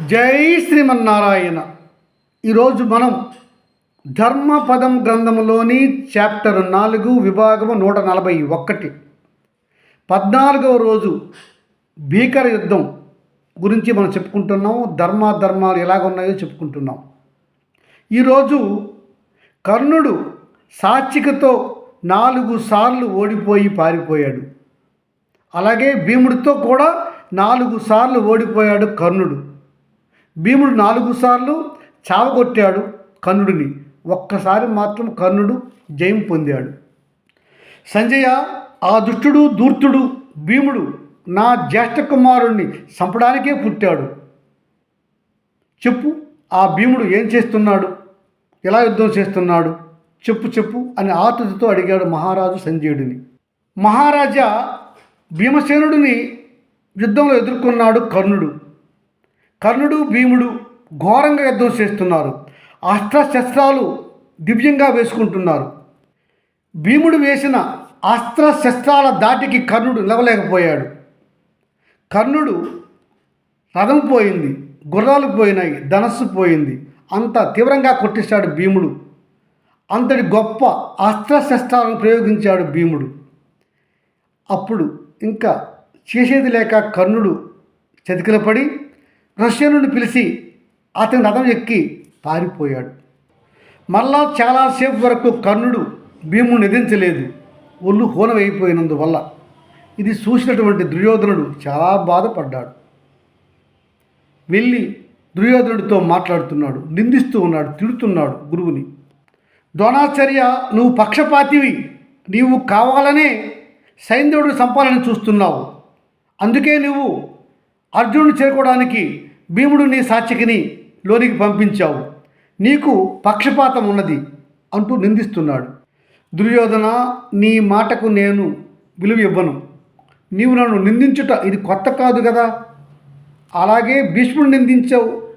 జై శ్రీమన్నారాయణ. ఈరోజు మనం ధర్మపదం గ్రంథంలోని చాప్టర్ నాలుగు విభాగము నూట నలభై ఒకటి. పద్నాలుగవ రోజు భీకర యుద్ధం గురించి మనం చెప్పుకుంటున్నాం ధర్మాధర్మాలు ఎలాగ ఉన్నాయో చెప్పుకుంటున్నాం ఈరోజు కర్ణుడు సాత్వికతో నాలుగు సార్లు ఓడిపోయి పారిపోయాడు. అలాగే భీముడితో కూడా నాలుగు సార్లు ఓడిపోయాడు కర్ణుడు. భీముడు నాలుగు సార్లు చావగొట్టాడు కర్ణుడిని. ఒక్కసారి మాత్రం కర్ణుడు జయం పొందాడు. సంజయ ఆ దుష్టుడు దూర్తుడు భీముడు నా జ్యేష్ఠ కుమారుణ్ణి చంపడానికే పుట్టాడు. చెప్పు ఆ భీముడు ఏం చేస్తున్నాడు? ఎలా యుద్ధం చేస్తున్నాడు? చెప్పు చెప్పు అని ఆతుతితో అడిగాడు మహారాజు సంజయుడిని. మహారాజా భీమసేనుడిని యుద్ధంలో ఎదుర్కొన్నాడు కర్ణుడు. కర్ణుడు భీముడు ఘోరంగా యుద్ధం చేస్తున్నారు. అస్త్రశస్త్రాలు దివ్యంగా వేసుకుంటున్నారు. భీముడు వేసిన అస్త్రశస్త్రాల దాటికి కర్ణుడు నిలవలేకపోయాడు. కర్ణుడు రథం పోయింది గుర్రాలు పోయినాయి ధనస్సు పోయింది. అంత తీవ్రంగా కొట్టేశాడు భీముడు. అంతటి గొప్ప అస్త్రశస్త్రాలను ప్రయోగించాడు భీముడు. అప్పుడు ఇంకా చేసేది లేక కర్ణుడు చతికిలపడి రష్యనుని పిలిచి అతని రథం ఎక్కి పారిపోయాడు. మళ్ళా చాలాసేపు వరకు కర్ణుడు భీముని నిధించలేదు ఒళ్ళు హోనమైపోయినందువల్ల ఇది చూసినటువంటి దుర్యోధనుడు చాలా బాధపడ్డాడు. వెళ్ళి దుర్యోధనుడితో మాట్లాడుతున్నాడు నిందిస్తూ ఉన్నాడు తిడుతున్నాడు గురువుని. ద్రోణాచార్య నువ్వు పక్షపాతివి. నీవు కావాలనే సైంధవుడు సంపాలని చూస్తున్నావు. అందుకే నువ్వు అర్జునుడు చేరుకోవడానికి భీముడు నీ సాక్షికిని లోనికి పంపించావు. నీకు పక్షపాతం ఉన్నది అంటూ నిందిస్తున్నాడు. దుర్యోధన నీ మాటకు నేను విలువ ఇవ్వను. నీవు నన్ను నిందించుట ఇది కొత్త కాదు కదా అలాగే భీష్ముడు నిందించావు.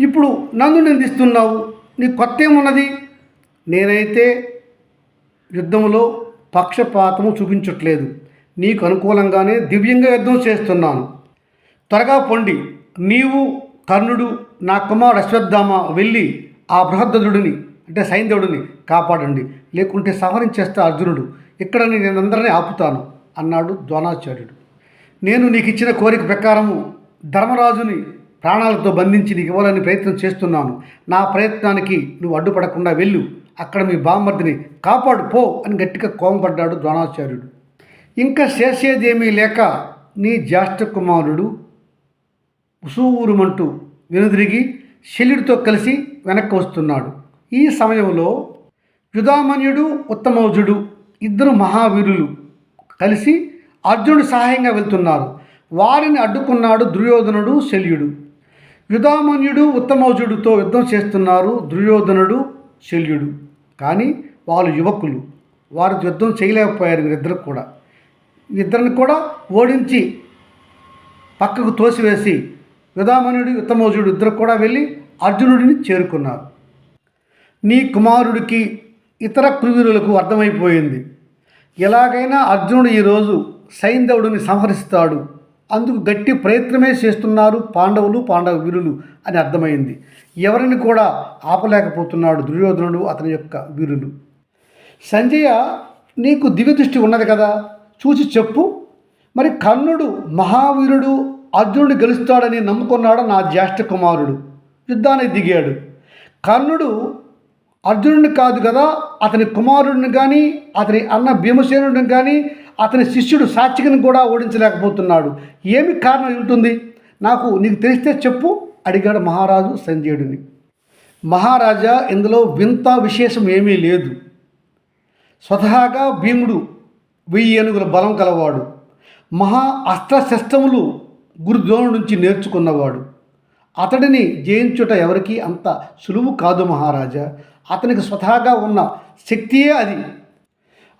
ఇప్పుడు నన్ను నిందిస్తున్నావు. నీ కొత్త ఏమున్నది నేనైతే యుద్ధంలో పక్షపాతము చూపించట్లేదు. నీకు అనుకూలంగానే దివ్యంగా యుద్ధం చేస్తున్నాను. త్వరగా పొండి. నీవు కర్ణుడు నా కుమారుడు అశ్వత్థామ వెళ్ళి ఆ బృహద్దుడిని అంటే సైంధవుడిని కాపాడండి. లేకుంటే సంహరించేస్తా అర్జునుడు. ఇక్కడ నేను అందరినీ ఆపుతాను అన్నాడు ద్రోణాచార్యుడు. నేను నీకు ఇచ్చిన కోరిక ప్రకారము ధర్మరాజుని ప్రాణాలతో బంధించి నీకు ఇవ్వాలని ప్రయత్నం చేస్తున్నాను. నా ప్రయత్నానికి నువ్వు అడ్డుపడకుండా వెళ్ళు. అక్కడ మీ బామ్మర్దిని కాపాడు పో అని గట్టిగా కోమపడ్డాడు ద్రోణాచార్యుడు. ఇంకా చేసేదేమీ లేక నీ జ్యేష్ఠ కుమారుడు ఉసూరుమంటూ వెనుదిరిగి శల్యుడితో కలిసి వెనక్కి వస్తున్నాడు. ఈ సమయంలో యుధామన్యుడు ఉత్తమౌజుడు ఇద్దరు మహావీరులు కలిసి అర్జునుడు సహాయంగా వెళ్తున్నారు. వారిని అడ్డుకున్నాడు దుర్యోధనుడు శల్యుడు. యుధామన్యుడు ఉత్తమౌజుడితో యుద్ధం చేస్తున్నారు దుర్యోధనుడు శల్యుడు. కానీ వాళ్ళు యువకులు. వారు యుద్ధం చేయలేకపోయారు వీరిద్దరు కూడా. ఇద్దరిని కూడా ఓడించి పక్కకు తోసివేసి యుధామనుడు ఉత్తమోజుడు ఇద్దరు కూడా వెళ్ళి అర్జునుడిని చేరుకున్నారు. నీ కుమారుడికి ఇతర కురువీరులకు అర్థమైపోయింది. ఎలాగైనా అర్జునుడు ఈరోజు సైంధవుడిని సంహరిస్తాడు. అందుకు గట్టి ప్రయత్నమే చేస్తున్నారు పాండవులు పాండవ వీరులు అని అర్థమైంది. ఎవరిని కూడా ఆపలేకపోతున్నాడు దుర్యోధనుడు అతని యొక్క వీరులు. సంజయ నీకు దివ్య దృష్టి ఉన్నది కదా. చూసి చెప్పు. మరి కర్ణుడు మహావీరుడు అర్జునుడు గెలుస్తాడని నమ్ముకున్నాడు నా జ్యేష్ఠ కుమారుడు. యుద్ధానికి దిగాడు. కర్ణుడు అర్జునుడిని కాదు కదా అతని కుమారుడిని కానీ అతని అన్న భీమసేనుడిని కానీ అతని శిష్యుడు సాత్వికని కూడా ఓడించలేకపోతున్నాడు. ఏమి కారణం ఉంటుంది? నాకు నీకు తెలిస్తే చెప్పు అడిగాడు మహారాజు సంజయుడిని. మహారాజా ఇందులో వింత విశేషం ఏమీ లేదు. స్వతహాగా భీముడు వెయ్యి ఏనుగుల బలం కలవాడు. మహా అస్త్రశస్త్రములు గురుద్రోణుడి నుంచి నేర్చుకున్నవాడు. అతడిని జయించుట ఎవరికీ అంత సులువు కాదు మహారాజా. అతనికి స్వతహాగా ఉన్న శక్తియే అది.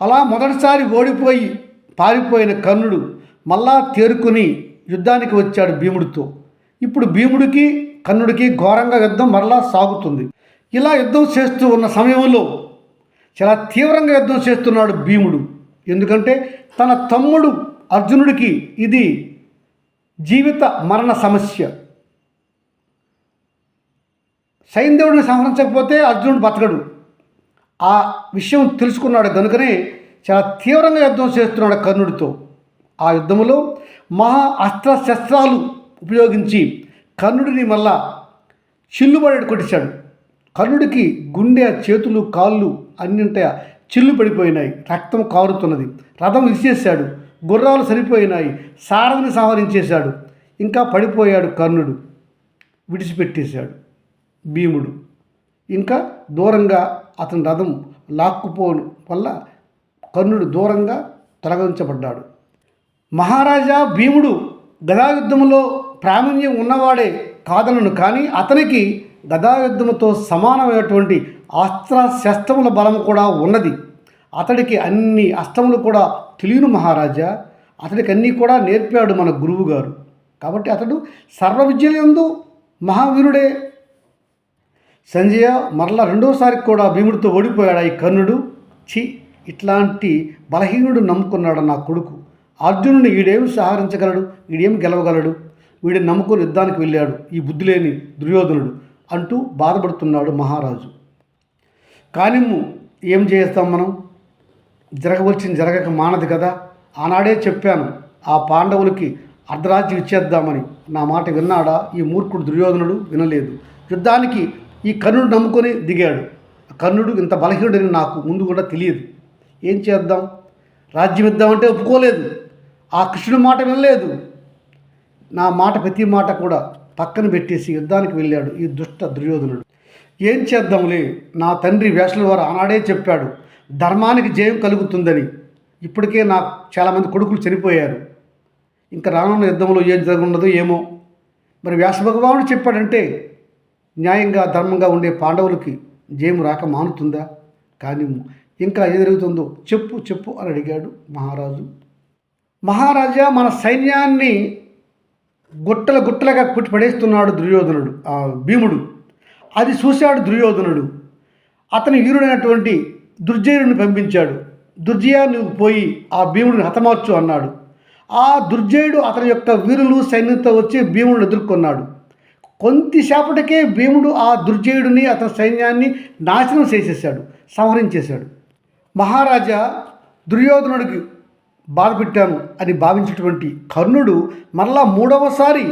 అలా మొదటిసారి ఓడిపోయి పారిపోయిన కర్ణుడు మళ్ళా తేరుకుని యుద్ధానికి వచ్చాడు భీముడితో. ఇప్పుడు భీముడికి కర్ణుడికి ఘోరంగా యుద్ధం మరలా సాగుతుంది. ఇలా యుద్ధం చేస్తూ ఉన్న సమయంలో చాలా తీవ్రంగా యుద్ధం చేస్తున్నాడు భీముడు. ఎందుకంటే తన తమ్ముడు అర్జునుడికి ఇది జీవిత మరణ సమస్య. సైంధవుడిని సంహరించకపోతే అర్జునుడు బతకడు. ఆ విషయం తెలుసుకున్నాడు కనుకనే చాలా తీవ్రంగా యుద్ధం చేస్తున్నాడు కర్ణుడితో. ఆ యుద్ధంలో మహా అస్త్ర శస్త్రాలు ఉపయోగించి కర్ణుడిని మళ్ళా చిల్లుబడి కొట్టించాడు. కర్ణుడికి గుండె చేతులు కాళ్ళు అన్నింట చిల్లు పడిపోయినాయి రక్తం కారుతున్నది. రథం విసిచేశాడు గుర్రాలు సరిపోయినాయి. సారథిని సంహరించేశాడు. ఇంకా పడిపోయాడు కర్ణుడు. విడిచిపెట్టేశాడు భీముడు. ఇంకా దూరంగా అతని రథం లాక్కుపోవడం వల్ల కర్ణుడు దూరంగా తొలగించబడ్డాడు. మహారాజా భీముడు గదాయుద్ధంలో ప్రావీణ్యం ఉన్నవాడే కాదనను కానీ అతనికి గదాయుద్ధంతో సమానమైనటువంటి అస్త్ర శస్త్రముల బలం కూడా ఉన్నది. అతడికి అన్ని అస్త్రములు కూడా తెలియను మహారాజా అతడికి అన్నీ కూడా నేర్పాడు మన గురువు గారు. కాబట్టి అతడు సర్వ విద్యలందు మహావీరుడే. సంజయ మరలా రెండోసారి కూడా భీముడితో ఓడిపోయాడు ఈ కర్ణుడు. చి ఇట్లాంటి బలహీనుడు నమ్ముకున్నాడు నా కొడుకు. అర్జునుడు వీడేమి సహకరించగలడు? వీడేమి గెలవగలడు? వీడిని నమ్ముకొని యుద్ధానికి వెళ్ళాడు. ఈ బుద్ధి లేని దుర్యోధనుడు అంటూ బాధపడుతున్నాడు మహారాజు. కానిమ్ము ఏం చేస్తాం మనం? జరగవలసింది జరగక మానదు కదా. ఆనాడే చెప్పాను ఆ పాండవులకి అర్ధరాజ్యం ఇచ్చేద్దామని. నా మాట విన్నాడా? ఈ మూర్ఖుడు దుర్యోధనుడు వినలేదు. యుద్ధానికి ఈ కర్ణుడు నమ్ముకొని దిగాడు. కర్ణుడు ఇంత బలహీనుడని నాకు ముందు కూడా తెలియదు. ఏం చేద్దాం? రాజ్యం ఇద్దామంటే ఒప్పుకోలేదు. ఆ కృష్ణుడి మాట వినలేదు. నా మాట ప్రతి మాట కూడా పక్కన పెట్టేసి యుద్ధానికి వెళ్ళాడు ఈ దుష్ట దుర్యోధనుడు. ఏం చేద్దాంలే? నా తండ్రి వేషల వారు ఆనాడే చెప్పాడు ధర్మానికి జయం కలుగుతుందని. ఇప్పటికే నా చాలామంది కొడుకులు చనిపోయారు. ఇంకా రానున్న యుద్ధంలో ఏం జరగనున్నదో ఏమో. మరి వ్యాసభగవానుడు చెప్పాడంటే న్యాయంగా ధర్మంగా ఉండే పాండవులకి జయం రాక మానుతుందా? కానీ ఇంకా ఏం జరుగుతుందో చెప్పు చెప్పు అని అడిగాడు మహారాజు. మహారాజా మన సైన్యాన్ని గుట్టల గుట్టలుగా పుట్టి పడేస్తున్నాడు దుర్యోధనుడు ఆ భీముడు. అది చూశాడు దుర్యోధనుడు. అతని వీరుడైనటువంటి దుర్జయుడిని పంపించాడు. దుర్జయ నువ్వు పోయి ఆ భీముడిని హతమార్చు అన్నాడు. ఆ దుర్జయుడు అతని యొక్క వీరులు సైన్యంతో వచ్చి భీముడిని ఎదుర్కొన్నాడు. కొంతసేపటికే భీముడు ఆ దుర్జయుడిని అతని సైన్యాన్ని నాశనం చేసేసాడు సంహరించేశాడు. మహారాజా దుర్యోధనుడికి బాధ పెట్టాను అని భావించినటువంటి కర్ణుడు మరలా మూడవసారి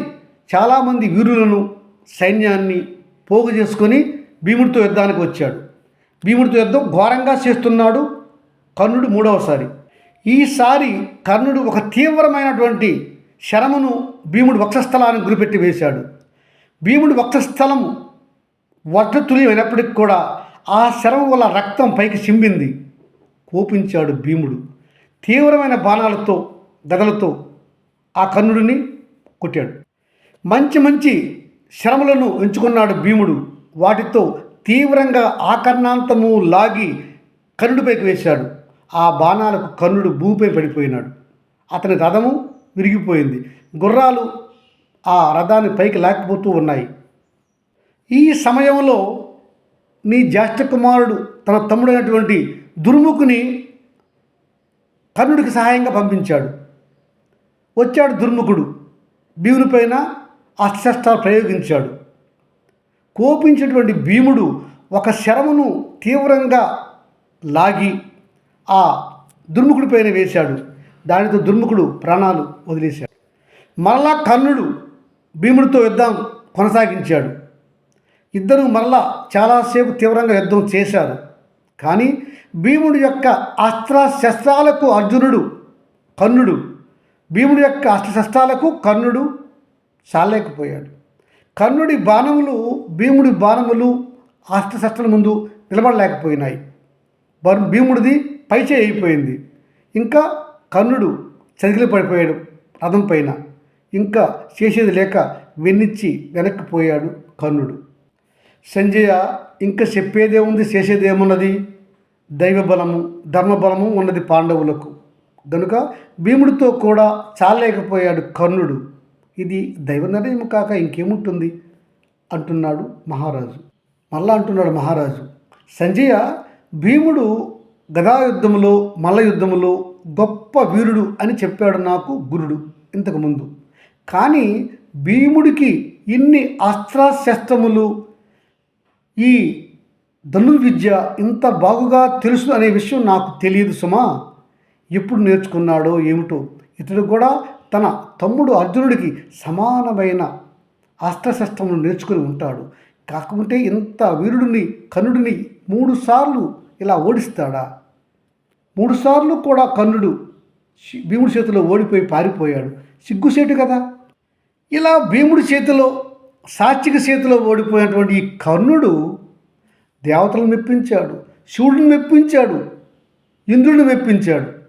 చాలామంది వీరులను సైన్యాన్ని పోగు చేసుకొని భీముడితో యుద్ధానికి వచ్చాడు. భీముడితో యుద్ధం ఘోరంగా చేస్తున్నాడు కర్ణుడు మూడవసారి. ఈసారి కర్ణుడు ఒక తీవ్రమైనటువంటి శరమును భీముడు వక్షస్థలానికి గురిపెట్టి వేశాడు. భీముడి వక్షస్థలం వడ్రతుల్యమైనప్పటికి కూడా ఆ శరం వల్ల రక్తం పైకి చింబింది కోపించాడు భీముడు. తీవ్రమైన బాణాలతో గదలతో ఆ కర్ణుడిని కొట్టాడు. మంచి మంచి శ్రమలను ఎంచుకున్నాడు భీముడు. వాటితో తీవ్రంగా ఆకర్ణాంతము లాగి కర్ణుడిపైకి వేశాడు. ఆ బాణాలకు కర్ణుడు భూమిపై పడిపోయినాడు. అతని రథము విరిగిపోయింది. గుర్రాలు ఆ రథాన్ని పైకి లాక్కపోతూ ఉన్నాయి. ఈ సమయంలో నీ జ్యేష్ఠ కుమారుడు తన తమ్ముడైనటువంటి దుర్ముఖుని కర్ణుడికి సహాయంగా పంపించాడు. వచ్చాడు దుర్ముఖుడు. భీమునిపైన అస్త్రస్త్రాలు ప్రయోగించాడు. కోపించినటువంటి భీముడు ఒక శరమును తీవ్రంగా లాగి ఆ దుర్ముఖుడి పైన వేశాడు. దానితో దుర్ముఖుడు ప్రాణాలు వదిలేశాడు. మరలా కర్ణుడు భీముడితో యుద్ధం కొనసాగించాడు. ఇద్దరు మరలా చాలాసేపు తీవ్రంగా యుద్ధం చేశారు. కానీ భీముడి యొక్క అస్త్ర శస్త్రాలకు అర్జునుడు కర్ణుడు. భీముడి యొక్క అస్త్రశస్త్రాలకు కర్ణుడు చాలేకపోయాడు కర్ణుడి బాణములు భీముడి బాణములు అస్త్రశస్త్రాల ముందు నిలబడలేకపోయినాయి. భీముడిది పైచే అయిపోయింది. ఇంకా కర్ణుడు చదిలి పడిపోయాడు రథం పైన. ఇంకా చేసేది లేక వెన్నిచ్చి వెనక్కి పోయాడు కర్ణుడు. సంజయ ఇంకా చెప్పేదేముంది చేసేదేమున్నది దైవబలము ధర్మబలము ఉన్నది పాండవులకు. గనుక భీముడితో కూడా చాలేకపోయాడు కర్ణుడు. ఇది దైవ నిర్ణయం కాక ఇంకేముంటుంది? అంటున్నాడు మహారాజు. మళ్ళా అంటున్నాడు మహారాజు. సంజయ భీముడు గదాయుద్ధములో మల్ల యుద్ధములో గొప్ప వీరుడు అని చెప్పాడు నాకు గురుడు ఇంతకుముందు. కానీ భీముడికి ఇన్ని అస్త్రశస్త్రములు ఈ ధనుర్విద్య ఇంత బాగుగా తెలుసు అనే విషయం నాకు తెలియదు సుమా. ఎప్పుడు నేర్చుకున్నాడో ఏమిటో ఇతడు కూడా తన తమ్ముడు అర్జునుడికి సమానమైన అస్త్రశస్త్రములు నేర్చుకుని ఉంటాడు. కాకపోతే ఇంత వీరుడిని కనుడిని మూడుసార్లు ఇలా ఓడిస్తాడా? మూడుసార్లు కూడా కర్ణుడు భీముడి చేతిలో ఓడిపోయి పారిపోయాడు. సిగ్గుసేటు కదా? ఇలా భీముడి చేతిలో సాత్విక చేతిలో ఓడిపోయినటువంటి ఈ కర్ణుడు దేవతలను మెప్పించాడు శివుడిని మెప్పించాడు ఇంద్రుడిని మెప్పించాడు.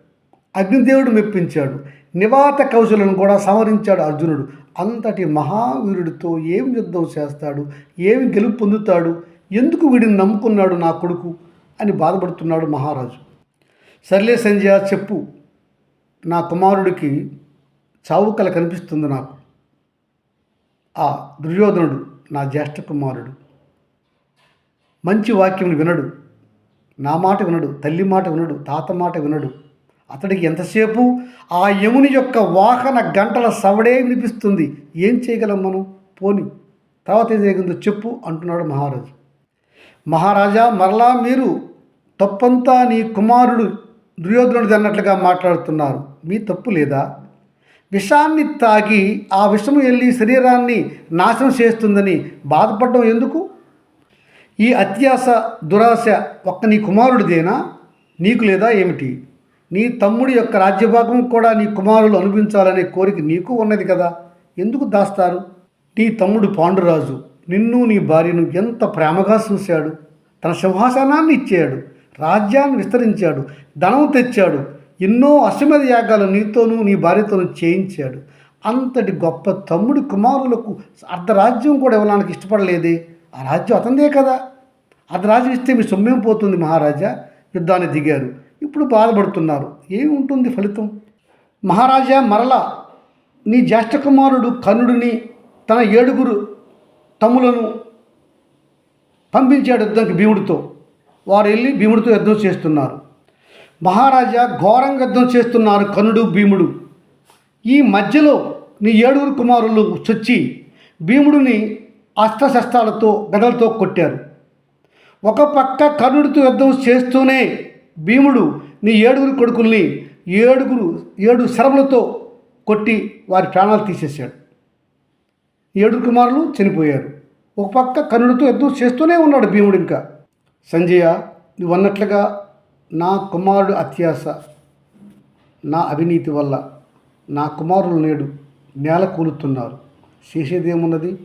అగ్నిదేవుడు మెప్పించాడు. నివాత కౌశలను కూడా సంహరించాడు అర్జునుడు. అంతటి మహావీరుడితో ఏం యుద్ధం చేస్తాడు? ఏమి గెలుపు పొందుతాడు? ఎందుకు వీడిని నమ్ముకున్నాడు నా కొడుకు? అని బాధపడుతున్నాడు మహారాజు. సర్లే సంజయ చెప్పు. నా కుమారుడికి చావు కల కనిపిస్తుంది నాకు. ఆ దుర్యోధనుడు నా జ్యేష్ఠ కుమారుడు. మంచి వాక్యం వినడు. నా మాట వినడు. తల్లి మాట వినడు. తాత మాట వినడు. అతడికి ఎంతసేపు? ఆ యముని యొక్క వాహన గంటల సవడే వినిపిస్తుంది. ఏం చేయగలం మనం? పోని. తర్వాత ఏం జరిగిందో చెప్పు అంటున్నాడు మహారాజు. మహారాజా మరలా మీరు తప్పంతా నీ కుమారుడు దుర్యోధనుడు అన్నట్లుగా మాట్లాడుతున్నారు. మీ తప్పు లేదా? విషాన్ని తాగి ఆ విషము వెళ్ళి శరీరాన్ని నాశనం చేస్తుందని బాధపడడం ఎందుకు? ఈ అత్యాస దురాశ ఒక్క నీ కుమారుడిదేనా? నీకు లేదా ఏమిటి? నీ తమ్ముడి యొక్క రాజ్యభాగం కూడా నీ కుమారులు అనుభవించాలనే కోరిక నీకు ఉన్నది కదా. ఎందుకు దాస్తారు? నీ తమ్ముడు పాండురాజు నిన్ను నీ భార్యను ఎంత ప్రేమగా చూశాడు. తన సింహాసనాన్ని ఇచ్చాడు రాజ్యాన్ని విస్తరించాడు ధనం తెచ్చాడు ఎన్నో అశ్వమేధ యాగాలు నీతోనూ నీ భార్యతోనూ చేయించాడు. అంతటి గొప్ప తమ్ముడి కుమారులకు అర్ధరాజ్యం కూడా ఇవ్వడానికి ఇష్టపడలేదే. ఆ రాజ్యం అతందే కదా. అర్ధరాజ్యం ఇస్తే మీ సొమ్మేం పోతుంది మహారాజా? యుద్ధాన్ని దిగారు. ఇప్పుడు బాధపడుతున్నారు. ఏముంటుంది ఫలితం? మహారాజా మరలా నీ జ్యేష్ఠ కుమారుడు కర్ణుడిని తన ఏడుగురు తమ్ములను పంపించాడు యుద్ధానికి భీముడితో. వారు వెళ్ళి భీముడితో యుద్ధం చేస్తున్నారు. మహారాజా ఘోరంగా యుద్ధం చేస్తున్నారు కర్ణుడు భీముడు. ఈ మధ్యలో నీ ఏడుగురు కుమారులు చొచ్చి భీముడిని అస్త్రశస్త్రాలతో గదలతో కొట్టారు. ఒక పక్క కర్ణుడితో యుద్ధం చేస్తూనే భీముడు నీ ఏడుగురు కొడుకుల్ని ఏడుగురు ఏడు శరములతో కొట్టి వారి ప్రాణాలు తీసేశాడు. ఏడుగురు కుమారులు చనిపోయారు. ఒక పక్క కర్ణుడితో యుద్ధం చేస్తూనే ఉన్నాడు భీముడు ఇంకా. సంజయ నువ్వు అన్నట్లుగా నా కుమారుడు అత్యాస నా అవినీతి వల్ల నా కుమారులు నేడు నేల కూలుతున్నారు. చేసేదేమున్నది?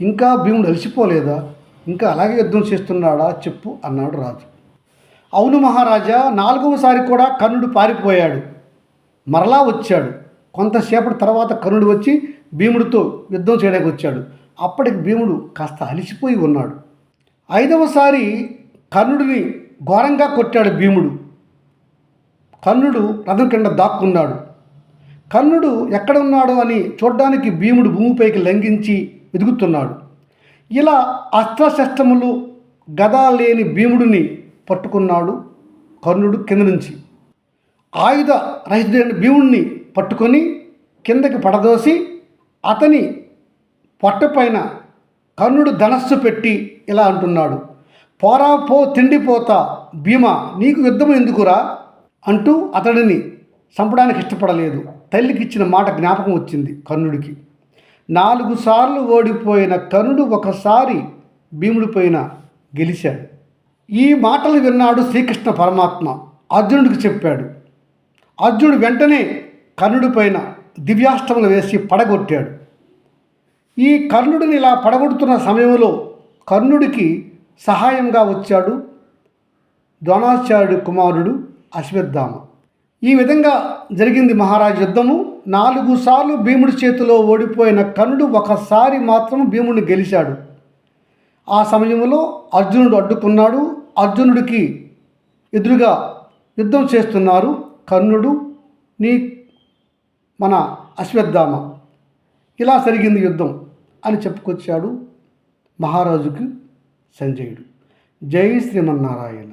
ఇంకా భీముడు అలసిపోలేదా? ఇంకా అలాగే యుద్ధం చేస్తున్నాడా చెప్పు అన్నాడు రాజు. అవును మహారాజా నాలుగవసారి కూడా కర్ణుడు పారిపోయాడు. మరలా వచ్చాడు. కొంతసేపటి తర్వాత కర్ణుడు వచ్చి భీముడితో యుద్ధం చేయడానికి వచ్చాడు. అప్పటికి భీముడు కాస్త అలిసిపోయి ఉన్నాడు. ఐదవసారి కర్ణుడిని ఘోరంగా కొట్టాడు భీముడు. కర్ణుడు రథం కింద దాక్కున్నాడు. కర్ణుడు ఎక్కడ ఉన్నాడు అని చూడ్డానికి భీముడు భూమిపైకి లంఘించి వెతుకుతున్నాడు. ఇలా అస్త్రశస్త్రములు గదా లేని భీముడిని పట్టుకున్నాడు కర్ణుడు కింద నుంచి. ఆయుధ రహితుడైన భీముడిని పట్టుకొని కిందకి పడదోసి అతని పొట్టపైన కర్ణుడు ధనస్సు పెట్టి ఇలా అంటున్నాడు పోరా పో తిండిపోతా భీమ నీకు యుద్ధం ఎందుకురా? అంటూ అతడిని చంపడానికి ఇష్టపడలేదు. తల్లికి ఇచ్చిన మాట జ్ఞాపకం వచ్చింది కర్ణుడికి. నాలుగు సార్లు ఓడిపోయిన కర్ణుడు ఒకసారి భీముడిపైన గెలిచాడు. ఈ మాటలు విన్నాడు శ్రీకృష్ణ పరమాత్మ. అర్జునుడికి చెప్పాడు. అర్జునుడు వెంటనే కర్ణుడిపైన దివ్యాష్టములు వేసి పడగొట్టాడు. ఈ కర్ణుడిని ఇలా పడగొడుతున్న సమయంలో కర్ణుడికి సహాయంగా వచ్చాడు ద్రోణాచార్యుడి కుమారుడు అశ్వత్థామ. ఈ విధంగా జరిగింది మహారాజు యుద్ధము. నాలుగు సార్లు భీముడి చేతిలో ఓడిపోయిన కర్ణుడు ఒకసారి మాత్రం భీముడిని గెలిచాడు. ఆ సమయంలో అర్జునుడు అడ్డుకున్నాడు. అర్జునుడికి ఎదురుగా యుద్ధం చేస్తున్నారు కర్ణుడు నీ మన అశ్వత్థామ. ఇలా జరిగింది యుద్ధం అని చెప్పుకొచ్చాడు మహారాజుకి సంజయుడు. జై శ్రీమన్నారాయణ.